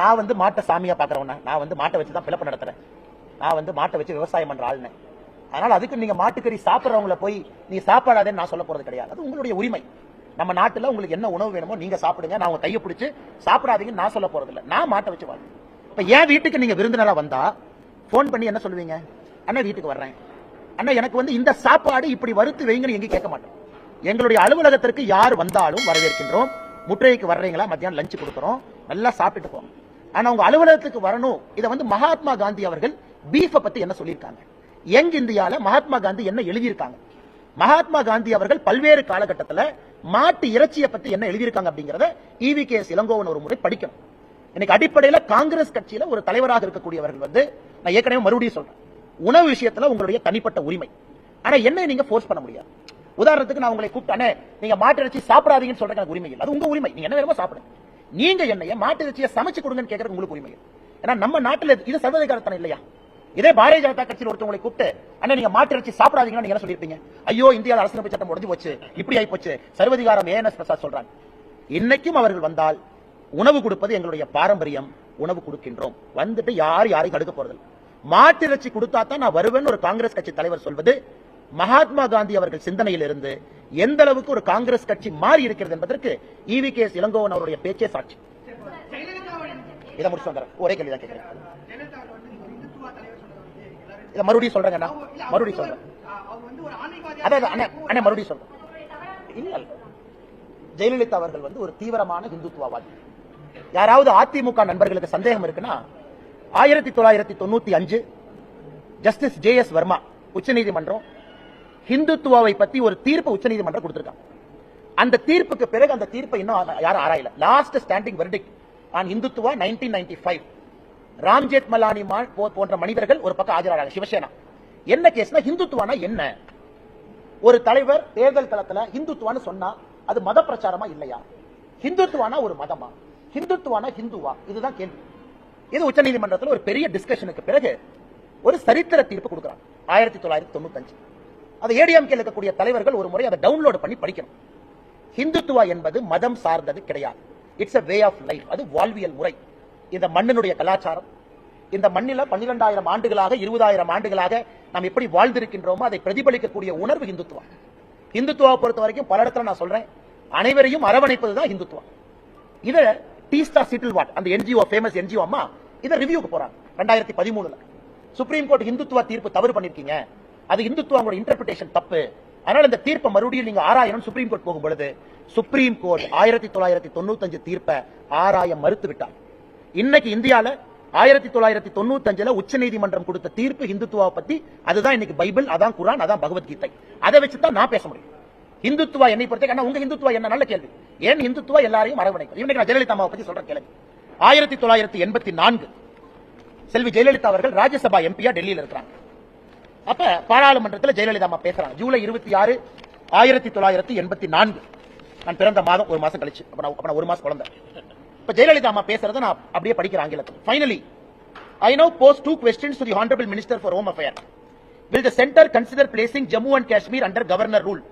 நான் வந்து மாட்டை சாமியா பாக்குறவன நான் வந்து மாட்டை வச்சு தான் பிளப்பு நடத்துறேன். நான் வந்து மாட்டை வச்சு விவசாயம் பண்ற ஆளுனே. அதனால அதுக்கு நீங்க மாட்டுக்கறி சாப்பிடுறவங்கள போய் நீ சாப்பிடாதேன்னு நான் சொல்ல போறது கிடையாது. அது உங்களுடைய உரிமை. நம்ம நாட்டுல உங்களுக்கு என்ன உணவு வேணுமோ நீங்க சாப்பிடுங்க. நான் உங்க கையை பிடிச்சு சாப்பிடாதீங்கன்னு நான் சொல்ல போறது இல்லை நான் மாட்டை வச்சு வாழ்க்கை இப்ப என் வீட்டுக்கு நீங்க விருந்தினரா வந்தா போன் பண்ணி என்ன சொல்லுவீங்க? அண்ணா வீட்டுக்கு வர்றேன். அண்ணா எனக்கு வந்து இந்த சாப்பாடு இப்படி வறுத்து வைங்கன்னு எங்கேயும் கேட்க மாட்டோம். எங்களுடைய அலுவலகத்திற்கு யார் வந்தாலும் வரவேற்கின்றோம். முற்றைக்கு வர்றீங்களா? மத்தியானம் லஞ்ச் கொடுக்குறோம். நல்லா சாப்பிட்டுட்டு போங்க. ஆனா உங்க அலுவலகத்துக்கு வரணும். இதை வந்து மகாத்மா காந்தி அவர்கள் பீஃபை பத்தி என்ன சொல்லியிருக்காங்க? யங் இந்தியால மகாத்மா காந்தி என்ன எழுதியிருக்காங்க? மகாத்மா காந்தி அவர்கள் பல்வேறு காலகட்டத்துல மாட்டு இறைச்சியை பத்தி என்ன எழுதியிருக்காங்க அப்படிங்கறத இவி கே இளங்கோவன் ஒரு முறை படிக்கணும். இன்னைக்கு அடிப்படையில காங்கிரஸ் கட்சியில ஒரு தலைவராக இருக்கக்கூடியவர்கள் வந்து நான் ஏற்கனவே மறுபடியும் சொல்றேன். உணவு விஷயத்துல உங்களுடைய தனிப்பட்ட உரிமை. ஆனா என்ன நீங்க ஃபோர்ஸ் பண்ண முடியாது. உதாரணத்துக்கு நான் உங்களை கூப்பிட்டானே நீங்க மாட்டு இறைச்சி சாப்பிடாதீங்கன்னு சொல்றதுக்கு எனக்கு உரிமை இல்லை அது உங்க உரிமை. நீங்க என்ன வேணுமோ சாப்பிடுங்க. நீங்க என்னைய மாட்டு இறைச்சியை சமைச்சு கொடுங்கன்னு கேட்கறது உங்களுக்கு உரிமை இல்லை. ஏன்னா நம்ம நாட்டுல இது சர்வதிகாரத்தனம் இல்லையா? இதே பாரதிய ஜனதா கட்சியில் ஒருத்தவங்களை கூப்பிட்டு அண்ணா நீங்க மாட்டு இறைச்சி சாப்பிடாதீங்கன்னு நீங்க என்ன சொல்லிருப்பீங்க ஐயோ இந்தியாவில் அரசியலமைப்பு சட்டம் உடஞ்சு போச்சு. இப்படி ஆகி போச்சு. சர்வதிகாரம் ஏஎன்எஸ் பிரசாத் சொல்றாங்க. இன்னைக்கும் அவர்கள் வந்தால் உணவு கொடுப்பது எங்களுடைய பாரம்பரியம். உணவு கொடுக்கின்றோம். வந்துட்டு யார் யாரையும் தடுக்க போறது மாட்டு இறைச்சி கொடுத்தா தான் நான் வருவேன்னு ஒரு காங்கிரஸ் கட்சி தலைவர் சொல்வது மகாத்மா காந்தி அவர்கள் சிந்தனையில் இருந்து எந்த அளவுக்கு ஒரு காங்கிரஸ் கட்சி மாறி இருக்கிறது என்பதற்கு இவி கே எஸ் இளங்கோவன் அவருடைய பேச்சே சாட்சி. இதை முடிச்சு வந்துடுறேன். ஒரே கேள்வி தான் கேட்கிறேன். இதை மறுபடியும் சொல்றேங்க அண்ணா. மறுபடியும் சொல்றேன். அதாவது அண்ணா மறுபடியும் சொல்றேன். இல்ல இல்ல. ஜெயலலிதா அவர்கள் வந்து ஒரு தீவிரமான இந்துத்துவவாதி யாராவது அதிமுக நண்பர்களுக்கு சந்தேகம் இருக்குன்னா ஆயிரத்தி தொள்ளாயிரத்தி தொண்ணூத்தி அஞ்சு ஜஸ்டிஸ் ஜே எஸ் வர்மா உச்சநீதிமன்றம் ஹிந்துத்துவாவை பத்தி ஒரு தீர்ப்பு உச்சநீதிமன்றம் கொடுத்திருக்காங்க. அந்த தீர்ப்புக்கு பிறகு அந்த தீர்ப்பை இன்னும் யாரும் ஆராயல. Last standing verdict on Hindutva nineteen ninety five Ramjeth Malani mall போ- போன்ற மனிதர்கள் ஒரு பக்கம் ஆஜராக சிவசேனா. என்ன கேஸ்னா ஹிந்துத்துவானா என்ன? ஒரு தலைவர் தேர்தல் களத்துல ஹிந்துத்துவான்னு சொன்னா அது மத பிரச்சாரமா இல்லையா? ஹிந்துத்துவானா ஒரு மதமா? ஹிந்துத்துவானா ஹிந்துவா? இதுதான் கேள்வி. இது உச்சநீதிமன்றத்தில் ஒரு பெரிய டிஸ்கஷனுக்கு பிறகு ஒரு சரித்திர தீர்ப்பு கொடுக்குறாங்க. ஆயிரத்தி தொள்ளாயிரத்தி தொண்ணூத்தஞ்சு. அது ஏடிஎம்கே இருக்கக்கூடிய தலைவர்கள் ஒரு முறை அதை டவுன்லோட் பண்ணி படிக்கணும். ஹிந்துத்துவா என்பது மதம் சார்ந்தது கிடையாது. It's a way of life அது வாழ்வியல் முறை. இந்த மண்ணினுடைய கலாச்சாரம். இந்த மண்ணில பன்னிரெண்டாயிரம் ஆண்டுகளாக இருபதாயிரம் ஆண்டுகளாக நாம் எப்படி வாழ்ந்திருக்கின்றோமோ அதை பிரதிபலிக்கக்கூடிய உணர்வு இந்துத்துவா இந்துத்துவா பொறுத்த வரைக்கும் பல இடத்துல நான் சொல்றேன். அனைவரையும் அரவணைப்பதுதான் இந்துத்துவா இதை டீஸ்டா சிட்டில் வாட் அந்த என்ஜிஓ ஃபேமஸ் என்ஜிஓ அம்மா இத ரிவ்யூக்கு போறாங்க. ரெண்டாயிரத்தி பதிமூணுல. சுப்ரீம் கோர்ட் இந்துத்துவா தீர்ப்பு தவறு பண்ணிருக்கீங்க. அது இந்துத்துவாவோட இன்டர்பிரிட்டேஷன் தப்பு. அதனால இந்த தீர்ப்பை மறுபடியும் நீங்க ஆராயணும் சுப்ரீம் கோர்ட் போகும் பொழுது சுப்ரீம் கோர்ட் ஆயிரத்தி தொள்ளாயிரத்தி தொண்ணூத்தஞ்சு தீர்ப்பை ஆராய மறுத்து விட்டார் இன்னைக்கு இந்தியால ஆயிரத்தி தொள்ளாயிரத்தி தொண்ணூத்தஞ்சுல உச்ச நீதிமன்றம் கொடுத்த தீர்ப்பு இந்துத்துவா பத்தி அதுதான் இன்னைக்கு பைபிள் அதான் குரான் அதான் பகவத்கீதை. அதை வச்சு தான் நான் பேச முடியும். இந்துத்துவா என்னை பொறுத்த உங்க இந்துத்துவா என்ன நல்ல கேள்வி? ஏன் இந்துத்துவா எல்லாரையும் அரவணைக்கும்? இன்னைக்கு நான் ஜெயலலிதா அம்மாவை பத்தி சொல்ற கேள்வி ஆயிரத்தி தொள்ளாயிரத்தி எண்பத்தி நான்கு செல்வி ஜெயலலிதா அவர்கள் ராஜ்யசபா எம்பியா டெல்லியில இருக்கிறாங்க. அப்ப பாராளுமன்றத்தில் ஜெயலலிதா அம்மா பேசுறாங்க ஜூலை இருபத்தி ஆறு ஆயிரத்தி தொள்ளாயிரத்தி எண்பத்தி நான்கு நான் பிறந்த மாதம் ஒரு மாசம் கழிச்சு நான் ஒரு மாசம் குழந்தை இப்ப ஜெயலலிதா அம்மா பேசுறத நான் அப்படியே படிக்கிற ஆங்கிலத்தில் finally I know post two questions to the honourable minister for home affair will the centre consider placing Jammu and Kashmir under governor rule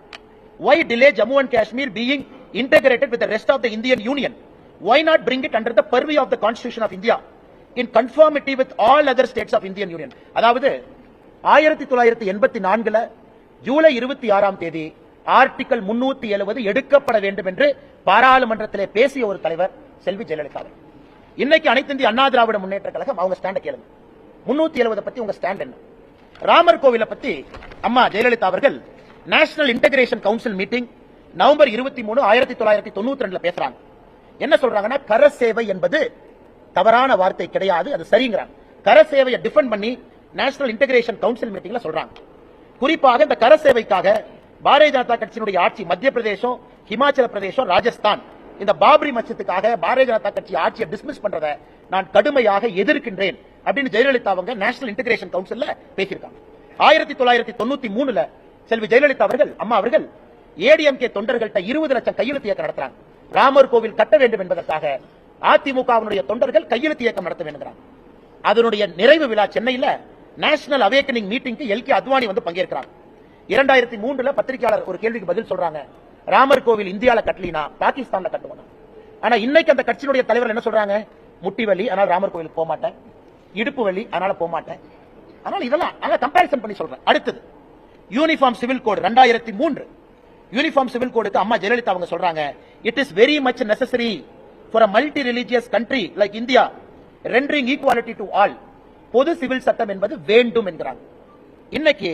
why delay Jammu and Kashmir being integrated with rest of the Indian union why not bring it under the purview of the constitution of India in conformity with all other states of Indian union அதாவது ஆயிரத்தி தொள்ளாயிரத்தி எண்பத்தி நான்குல ஜூலை இருபத்தி ஆறாம் தேதி article முன்னூத்தி எழுபது எடுக்கப்பட வேண்டும் என்று பாராளுமன்றத்திலே பேசிய ஒரு தலைவர் செல்வி ஜெயலலிதா இன்னைக்கு அனைத்து இந்திய அண்ணா திராவிட முன்னேற்ற கழகம் அவங்க ஸ்டாண்ட கேளுங்க. முன்னூத்தி எழுபதை பத்தி உங்க ஸ்டாண்ட் என்ன? ராமர் கோவிலை பத்தி அம்மா ஜெயலலிதா அவர்கள் national integration council meeting November இருபத்தி மூணு ஆயிரத்தி தொள்ளாயிரத்தி தொண்ணூத்தி ரெண்டுல பேசுறாங்க. என்ன சொல்றாங்கன்னா கர சேவை என்பது தவறான வார்த்தை கிடையாது அது சரிங்கிறாங்க. கர சேவையை டிஃபெண்ட் பண்ணி நேஷனல் இன்டகிரேஷன் கவுன்சில் மீட்டிங்ல சொல்றாங்க. குறிப்பாக இந்த கர சேவைக்காக பாரதிய ஜனதா கட்சியினுடைய ஆட்சி மத்திய பிரதேசம் ஹிமாச்சல பிரதேசம் ராஜஸ்தான். இந்த பாபரி மச்சத்துக்காக பாரதிய ஜனதா கட்சி ஆட்சியை டிஸ்மிஸ் பண்றத நான் கடுமையாக எதிர்க்கின்றேன் அப்படின்னு ஜெயலலிதா அவங்க நேஷனல் இன்டகிரேஷன் கவுன்சில்ல பேசியிருக்காங்க. ஆயிரத்தி தொள்ளாயிரத்தி தொண்ணூத்தி மூணுல செல்வி ஜெயலலிதா அவர்கள் அம்மா அவர்கள் ஏடிஎம்கே தொண்டர்கள்ட்ட இருபது லட்சம் கையெழுத்து இயக்கம் நடத்துறாங்க. ராமர் கோவில் கட்ட வேண்டும் என்பதற்காக அதிமுகவினுடைய தொண்டர்கள் கையெழுத்து இயக்கம் நடத்த வேண்டுகிறாங்க. அதனுடைய நிறைவு விழா சென்னையில நேஷனல் அவேக்கனிங் மீட்டிங்க்கு எல் கே அத்வானி வந்து பங்கேற்கிறாங்க இரண்டாயிரத்தி மூன்றுல பத்திரிகையாளர் ஒரு கேள்விக்கு பதில் சொல்றாங்க. ராமர் கோவில் இந்தியாவில் கட்டலினா பாகிஸ்தான்ல கட்டுவோம் ஆனா இன்னைக்கு அந்த கட்சியினுடைய தலைவர் என்ன சொல்றாங்க? முட்டி வலி அதனால ராமர் கோவிலுக்கு போக மாட்டேன். இடுப்பு வலி அதனால போக மாட்டேன். அதனால இதெல்லாம் அதனால கம்பாரிசன் பண்ணி சொல்றேன் அடுத்தது யூனிஃபார்ம் சிவில் கோடு ரெண்டாயிரத்தி மூன்று. யூனிஃபார்ம் சிவில் கோடுக்கு அம்மா ஜெயலலிதா அவங்க சொல்றாங்க it is very much necessary for a multi religious country like India rendering equality to all பொது சிவில் சட்டம் என்பது வேண்டும் என்கிறாங்க இன்னைக்கு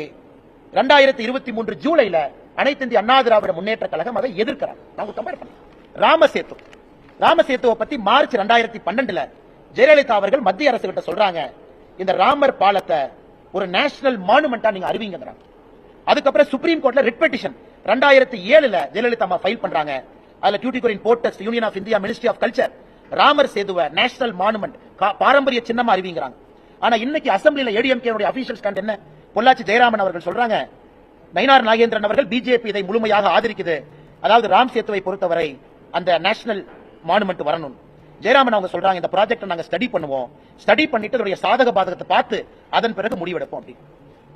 ரெண்டாயிரத்தி இருபத்தி மூன்று ஜூலைல அனைத்து இந்திய அண்ணா திராவிட முன்னேற்ற கழகம் அதை எதிர்க்கிறாங்க நாங்க கம்பேர் பண்ணலாம் ராமசேத்து. ராமசேத்துவை பத்தி மார்ச் ரெண்டாயிரத்தி பன்னெண்டுல ஜெயலலிதா அவர்கள் மத்திய அரசு கிட்ட சொல்றாங்க இந்த ராமர் பாலத்தை ஒரு நேஷனல் மானுமெண்டா நீங்க அறிவிங்கிறாங்க அதுக்கப்புறம் சுப்ரீம் கோர்ட்ல ரிட் பெட்டிஷன் ரெண்டாயிரத்தி ஏழுல ஜெயலலிதா அம்மா ஃபைல் பண்றாங்க. அதுல Tuticorin ports union of India ministry of culture Ramar சேதுவ national monument பாரம்பரிய சின்னமா அறிவிங்கிறாங்க. ஆனா இன்னைக்கு அசம்பிளில ஏடிஎம்கே அபிஷியல் ஸ்டாண்ட் என்ன? பொள்ளாச்சி ஜெயராமன் அவர்கள் சொல்றாங்க நயினார் நாகேந்திரன் அவர்கள் பிஜேபி இதை முழுமையாக ஆதரிக்குது. அதாவது ராம் சேத்துவை பொறுத்தவரை அந்த நேஷனல் மானுமெண்ட் வரணும். ஜெயராமன் அவங்க சொல்றாங்க இந்த ப்ராஜெக்ட் நாங்க ஸ்டடி பண்ணுவோம். ஸ்டடி பண்ணிட்டு அதோடைய சாதக பாதகத்தை பார்த்து அதன் பிறகு முடிவெடுப்போம் அப்படி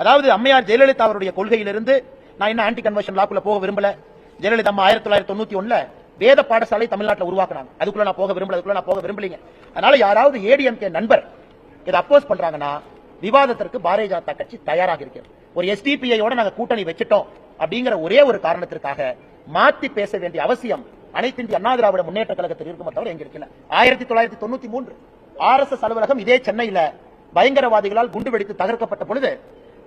அதாவது அம்மையார் ஜெயலலிதா அவருடைய கொள்கையிலிருந்து நான் என்ன ஆன்டி கன்வர்ஷன் லாக்குள்ள போக விரும்பல? ஜெயலலிதா அம்மா ஆயிரத்தி தொள்ளாயிரத்தி தொண்ணூத்தி ஒண்ணுல வேத பாடசாலை தமிழ்நாட்டில் உருவாக்குனாங்க. அதுக்குள்ள நான் போக விரும்பல அதுக்குள்ள நான் போக விரும்பலீங்க. அதனால யாராவது ஏடிஎம்கே நண்பர் இதை அப்போஸ் பண்றாங்கன்னா விவாதத்திற்கு பாரதிய ஜனதா கட்சி தயாராக இருக்கிறது. ஒரு எஸ்டிபிஐயோட நாங்க கூட்டணி வச்சுட்டோம் அப்படிங்கிற ஒரே ஒரு காரணத்திற்காக மாத்தி பேச வேண்டிய அவசியம் அனைத்து இந்திய அண்ணா திராவிட முன்னேற்ற கழகத்தில் இருக்குமே தவிர எங்க இருக்கல ஆயிரத்தி தொள்ளாயிரத்தி தொண்ணூத்தி மூன்று ஆர் எஸ் எஸ் அலுவலகம் இதே சென்னையில பயங்கரவாதிகளால் குண்டு வெடித்து தகர்க்கப்பட்ட பொழுது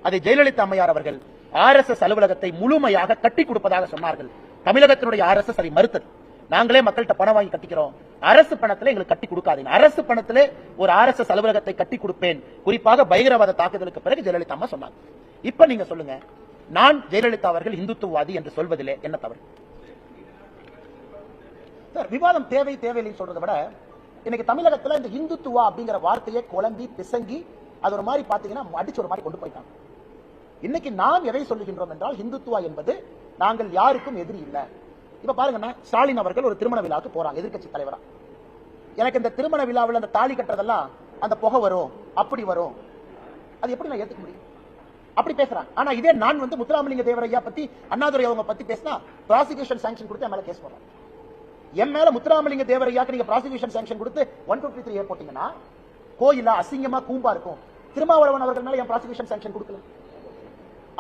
அதை ஜெயலலிதா அம்மையார் அவர்கள் ஆர் எஸ் எஸ் அலுவலகத்தை முழுமையாக கட்டி கொடுப்பதாக சொன்னார்கள். தமிழகத்தினுடைய ஆர் எஸ் எஸ் அதை மறுத்தது. நாங்களே மக்கள்கிட்ட பணம் வாங்கி கட்டிக்கிறோம். அரசு பணத்துல எங்களுக்கு கட்டி கொடுக்காதீங்க. அரசு பணத்திலே ஒரு ஆர் எஸ் எஸ் அலுவலகத்தை கட்டி கொடுப்பேன். குறிப்பாக பயங்கரவாத தாக்குதலுக்கு பிறகு ஜெயலலிதா அம்மா சொன்னாங்க. இப்ப நீங்க சொல்லுங்க. நான் ஜெயலலிதா அவர்கள் இந்துத்துவவாதி என்று சொல்வதிலே என்ன தவறு? சார் விவாதம் தேவை தேவையில்லைன்னு சொல்றதை விட இன்னைக்கு தமிழகத்துல இந்த இந்துத்துவா அப்படிங்கிற வார்த்தையை குழம்பி பிசங்கி அது ஒரு மாதிரி பாத்தீங்கன்னா அடிச்சு ஒரு மாதிரி கொண்டு போயிட்டாங்க. இன்னைக்கு நாம் எதை சொல்லுகின்றோம் என்றால் இந்துத்துவா என்பது நாங்கள் யாருக்கும் எதிரி இல்ல. இப்ப பாருங்கன்னா ஸ்டாலின் அவர்கள் ஒரு திருமண விழாவுக்கு போறாங்க எதிர்க்கட்சி தலைவரா. எனக்கு இந்த திருமண விழாவில் அந்த தாலி கட்டுறதெல்லாம் அந்த புகை வரும் அப்படி வரும். அது எப்படி நான் ஏத்துக்க முடியும்? அப்படி பேசுறாங்க. ஆனா இதே நான் வந்து முத்துராமலிங்க தேவரையா பத்தி அண்ணாதுரை அவங்க பத்தி பேசினா ப்ராசிக்யூஷன் சாங்ஷன் கொடுத்து என் மேல கேஸ் போடுறாங்க. என் மேல முத்துராமலிங்க தேவரையாக்கு நீங்க ப்ராசிக்யூஷன் சாங்ஷன் கொடுத்து ஒன் டூ த்ரீ போட்டீங்கன்னா கோயிலா அசிங்கமா கூம்பா இருக்கும். திருமாவளவன் அவர்கள் மேல என் ப்ராசிக்யூஷன் சாங்ஷன் கொடுக்கல.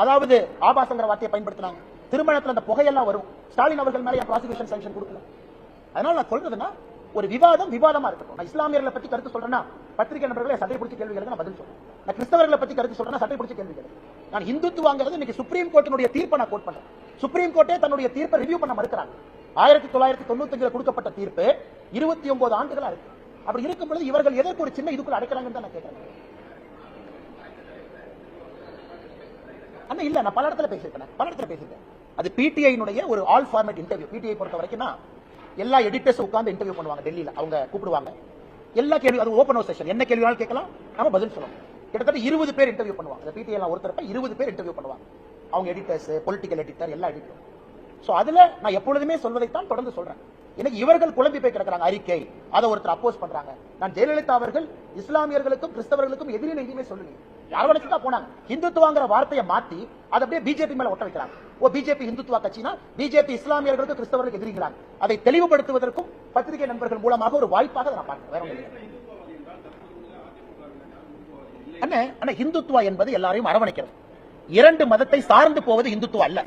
அதாவது ஆபாசங்கிற வார்த்தையை பயன்படுத்தினாங்க. திருமணத்தில் அந்த புகையெல்லாம் வரும். ஸ்டாலின் அவர்கள் மேல என் ப்ராசிக்யூஷன் சாங்ஷன் கொடுக்கல. அதனால நான் சொல்றதுன்னா ஒரு விவாதம் விவாதமா இருக்கட்டும். நான் இஸ்லாமியர்களை பத்தி கருத்து சொல்றேன்னா பத்திரிகை நபர்களை சட்டை பிடிச்ச கேள்விகளுக்கு நான் பதில் சொல்றேன். நான் கிறிஸ்தவர்களை பத்தி கருத்து சொல்றேன்னா சட்டை பிடிச்ச கேள்விகள் நான் இந்துத்துவாங்கிறது இன்னைக்கு சுப்ரீம் கோர்ட்டினுடைய தீர்ப்பை நான் கோட் பண்றேன். சுப்ரீம் கோர்ட்டே தன்னுடைய தீர்ப்பை ரிவ்யூ பண்ண மறுக்கிறாங்க. ஆயிரத்தி தொள்ளாயிரத்தி தொண்ணூத்தஞ்சுல கொடுக்கப்பட்ட தீர்ப்பு இருபத்தி ஒன்பது ஆண்டுகளா இருக்கு. அப்படி இருக்கும் பொழுது இவர்கள் எதற்கு ஒரு சின்ன இதுக்குள்ள அடைக்கிறாங்கன்னு தான் நான் கேட்கிறேன். அண்ணா இல்ல நான் பல இடத்துல பேசியிருக்கேன். பல இடத்துல பேசியிருக்கேன். அது பிடிஐனுடைய ஒரு ஆல் ஃபார்மேட் இன்டர்வியூ பிடிஐ பொறுத்த வரைக்கும் எல்லா எடிட்டர்ஸ் உட்கார்ந்து இன்டர்வியூ பண்ணுவாங்க டெல்லியில. அவங்க கூப்பிடுவாங்க. எல்லா கேள்வி அது ஓப்பன் ஹவுஸ் செஷன் என்ன கேள்வி கேட்கலாம். நம்ம பதில் சொல்லணும். கிட்டத்தட்ட இருபது பேர் இன்டர்வியூ பண்ணுவாங்க. அந்த பிடிஐ ஒருத்தர் ஒருத்தரப்ப இருபது பேர் இன்டர்வியூ பண்ணுவாங்க. அவங்க எடிட்டர்ஸ் பொலிட்டிக்கல் எடிட்டர் எல்லா எடிட்டர் சோ அதுல நான் எப்பொழுதுமே சொல்வதைத்தான் தொடர்ந்து சொல்றேன். எனக்கு இவர்கள் குழம்பி போய் கிடக்குறாங்க அறிக்கை. அதை ஒருத்தர் அப்போஸ் பண்றாங்க. நான் ஜெயலலிதா அவர்கள் இஸ்லாமியர்களுக்கும் கிறிஸ்தவர்களுக்கும் எதிரில் எதுவுமே சொல்லுங்க அரவணைச்சு தான் போனாங்க. இந்துத்துவாங்கிற வார்த்தையை மாத்தி அதை அப்படியே பிஜேபி மேல ஒட்ட வைக்கிறாங்க. ஓ பிஜேபி இந்துத்துவா கட்சினா பிஜேபி இஸ்லாமியர்களுக்கு கிறிஸ்தவர்களுக்கு எதிரிகிறாங்க அதை தெளிவுபடுத்துவதற்கும் பத்திரிகை நண்பர்கள் மூலமாக ஒரு வாய்ப்பாக நான் பார்க்கிறேன். வேற ஒன்றும் இந்துத்துவா என்பது எல்லாரையும் அரவணைக்கிறது. இரண்டு மதத்தை சார்ந்து போவது இந்துத்துவா அல்ல.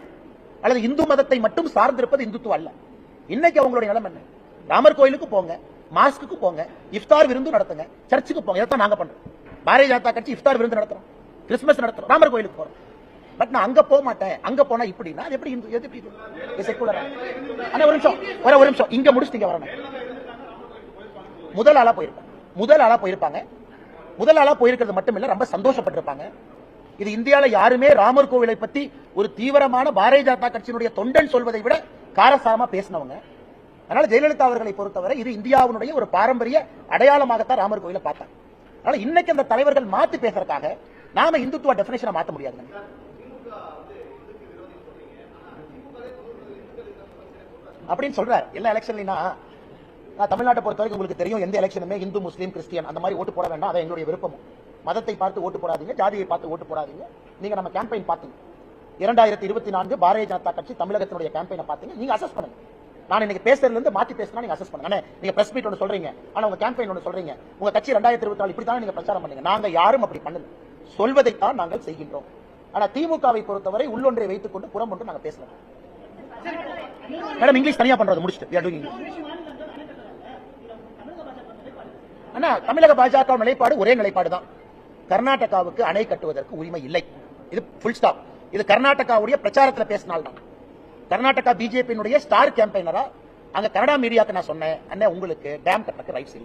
அல்லது இந்து மதத்தை மட்டும் சார்ந்திருப்பது இந்துத்துவா அல்ல. இன்னைக்கு அவங்களுடைய நிலம் என்ன? ராமர் கோயிலுக்கு போங்க மாஸ்க்கு போங்க இஃப்தார் விருந்து நடத்துங்க சர்ச்சுக்கு போங்க. இதைத்தான் நாங்க பண்றோம். பாரதிய ஜனதா கட்சி இஃப்தார் விருந்து நடத்துறோம். கிறிஸ்துமஸ் நடத்துறோம். ராமர் கோயிலுக்கு போறோம். பட் நான் அங்க போக மாட்டேன். அங்க போனா இப்படின்னா அது எப்படி இந்து- எப்படி இது? இது secular ஒரு நிமிஷம். ஒரு ஒரு நிமிஷம். இங்க முடிச்சுட்டு வரணும் முதல் ஆளா போயிருப்பாங்க முதல் ஆளா போயிருப்பாங்க. முதல் ஆளா போயிருக்கிறது மட்டும் இல்ல ரொம்ப சந்தோஷப்பட்டிருப்பாங்க. இது இந்தியால யாருமே ராமர் கோவிலை பத்தி ஒரு தீவிரமான பாரதிய ஜனதா கட்சியினுடைய தொண்டன் சொல்வதை விட காரசாரமா பேசினவங்க. அதனால ஜெயலலிதா அவர்களை பொறுத்தவரை இது இந்தியாவினுடைய ஒரு பாரம்பரிய அடையாளமாகத்தான் ராமர் கோயிலை பார்த்தாங்க. அதனால இன்னைக்கு அந்த தலைவர்கள் மாத்தி பேசுறதுக்காக நாம இந்துத்துவ டெபினேஷனை மாத்த முடியாதுங்க அப்படின்னு சொல்றாரு. எல்லா எலெக்ஷன்லாம் தமிழ்நாட்டை பொறுத்த வரைக்கும் உங்களுக்கு தெரியும் எந்த எலெக்ஷனுமே இந்து முஸ்லீம் கிறிஸ்டியன் அந்த மாதிரி ஓட்டு போட வேண்டாம். அதை எங்களுடைய விருப்பம் மதத்தை பார்த்து ஓட்டு போடாதீங்க ஜாதியை பார்த்து ஓட்டு போடாதீங்க. நீங்க நம்ம கேம்பெயின் பார்த்தீங்க. இரண்டாயிரத்தி இருபத்தி நான்கு பாரதிய ஜனதா கட்சி தமிழகத்தினுடைய கேம்பெயினை பார்த்தீங்க. நீங்க அசஸ் பண்ணுங்க. நான் இன்னைக்கு பேசுறதுலேருந்து மாற்றி பேசுனா பேசினா நீங்க அசஸ் பண்ணுங்க. நீங்க பிரஸ் மீட் ஒன்று சொல்றீங்க. ஆனால் உங்க கேம்பெயின் ஒன்று சொல்றீங்க. உங்க கட்சி ரெண்டாயிரத்தி இருபத்தி நாலு இப்படி நீங்க பிரச்சாரம் பண்ணுங்க. நாங்க யாரும் அப்படி பண்ணல. சொல்வதைத்தான் நாங்கள் செய்கின்றோம். ஆனா திமுகவை பொறுத்தவரை உள்ளொன்றை வைத்துக் கொண்டு புறம் ஒன்று நாங்கள் பேசலாம் மேடம் இங்கிலீஷ் தனியா பண்றது முடிச்சுட்டு. ஆனா தமிழக பாஜக நிலைப்பாடு ஒரே நிலைப்பாடு தான். கர்நாடகாவுக்கு அணை கட்டுவதற்கு உரிமை இல்லை. இது ஃபுல் ஸ்டாப் இது கர்நாடகாவுடைய பிரச்சாரத்தில் பேசினால்தான். கர்நாடகா பிஜேபியினுடைய ஸ்டார் கேம்பெயினரா அங்க கனடா மீடியாக்கு நான் சொன்னேன். அண்ணே உங்களுக்கு டேம் கட்டக்கு ரைட்ஸ் இல்லை.